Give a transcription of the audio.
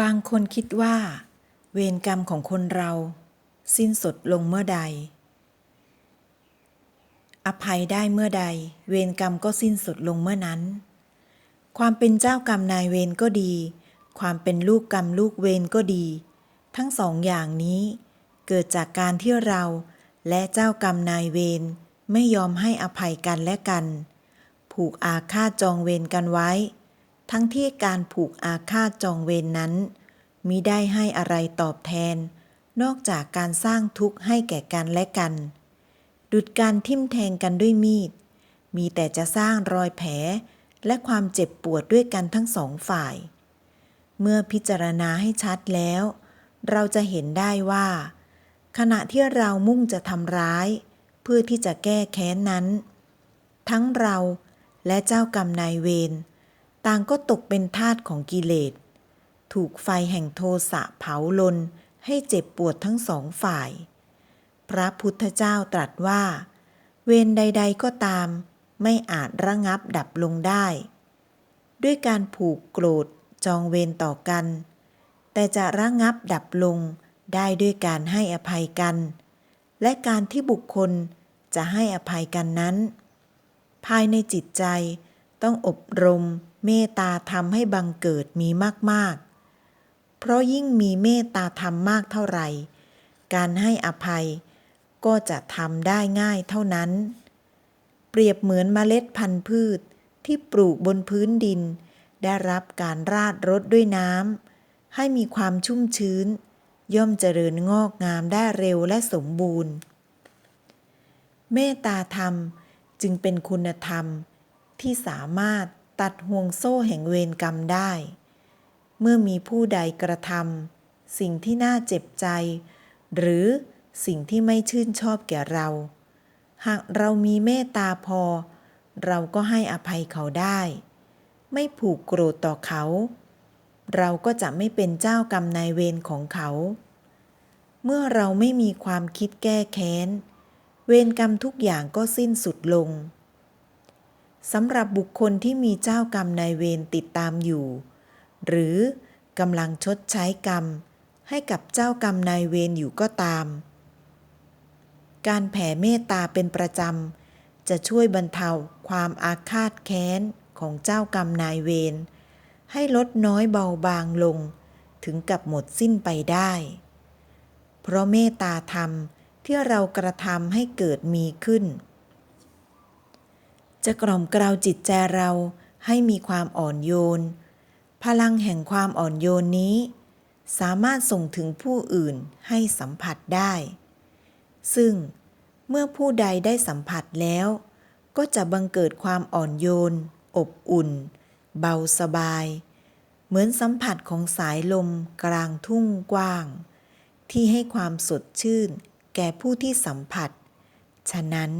บางคนคิดว่า เวรกรรมของคนเรา สิ้นสุดลงเมื่อใด อภัยได้เมื่อใด เวรกรรมก็สิ้นสุดลงเมื่อนั้น ความเป็นเจ้ากรรมนายเวรก็ดี ความเป็นลูกกรรมลูกเวรก็ดี ทั้งสองอย่างนี้ เกิดจากการที่เราและเจ้ากรรมนายเวรไม่ยอมให้อภัยกันและกัน ผูกอาฆาตจองเวรกันไว้ ทั้งที่การผูกอาฆาตจองเวรนนั้นมิได้ให้อะไรตอบแทน นอกจากการสร้างทุกข์ให้แก่กันและกัน ดุดการทิ่มแทงกันด้วยมีด มีแต่จะสร้างรอยแผลและความเจ็บปวดด้วยกันทั้งสองฝ่าย เมื่อพิจารณาให้ชัดแล้ว เราจะเห็นได้ว่า ขณะที่เรามุ่งจะทำร้าย เพื่อที่จะแก้แค้นนั้น ทั้งเราและเจ้ากรรมนายเวร ต่างก็ตกเป็นทาสของกิเลส ถูกไฟแห่งโทสะเผาลนให้เจ็บปวดทั้งสองฝ่าย พระพุทธเจ้าตรัสว่า เวรใด ๆก็ตาม ไม่อาจระงับดับลงได้ ด้วยการผูกโกรธจองเวรต่อกัน แต่จะระงับดับลงได้ด้วยการให้อภัยกัน และการที่บุคคลจะให้อภัยกันนั้น ภายในจิตใจต้องอบรม เมตตาธรรมให้บังเกิดมีมากๆ เพราะยิ่งมีเมตตาธรรมมากเท่าไหร่ การให้อภัยก็จะทำได้ง่ายเท่านั้น เปรียบเหมือนเมล็ดพันธุ์พืชที่ปลูกบนพื้นดิน ได้รับการราดรดด้วยน้ำให้มีความชุ่มชื้น ย่อมเจริญงอกงามได้เร็วและสมบูรณ์ เมตตาธรรมจึงเป็นคุณธรรมที่สามารถ ตัดห่วงโซ่แห่งเวรกรรมได้ เมื่อมีผู้ใดกระทำสิ่งที่น่าเจ็บใจ หรือสิ่งที่ไม่ชื่นชอบแก่เรา หากเรามีเมตตาพอ เราก็ให้อภัยเขาได้ ไม่ผูกโกรธต่อเขา เราก็จะไม่เป็นเจ้ากรรมนายเวรของเขา เมื่อเราไม่มีความคิดแก้แค้น เวรกรรมทุกอย่างก็สิ้นสุดลง สำหรับบุคคลที่มีเจ้ากรรมนายเวรติดตามอยู่ หรือกำลังชดใช้กรรม ให้กับเจ้ากรรมนายเวรอยู่ก็ตาม การแผ่เมตตาเป็นประจำ จะช่วยบรรเทาความอาฆาตแค้นของเจ้ากรรมนายเวรให้ลดน้อยเบาบางลง ถึงกับหมดสิ้นไปได้ เพราะเมตตาธรรมที่เรากระทำให้เกิดมีขึ้น จะกล่อมกล่าวจิตใจเราให้มีความอ่อนโยน พลังแห่งความอ่อนโยนนี้ สามารถส่งถึงผู้อื่นให้สัมผัสได้ ซึ่งเมื่อผู้ใดได้สัมผัสแล้ว ก็จะบังเกิดความอ่อนโยน อบอุ่น เบาสบาย เหมือนสัมผัสของสายลมกลางทุ่งกว้าง ที่ให้ความสดชื่นแก่ผู้ที่สัมผัส ฉะนั้น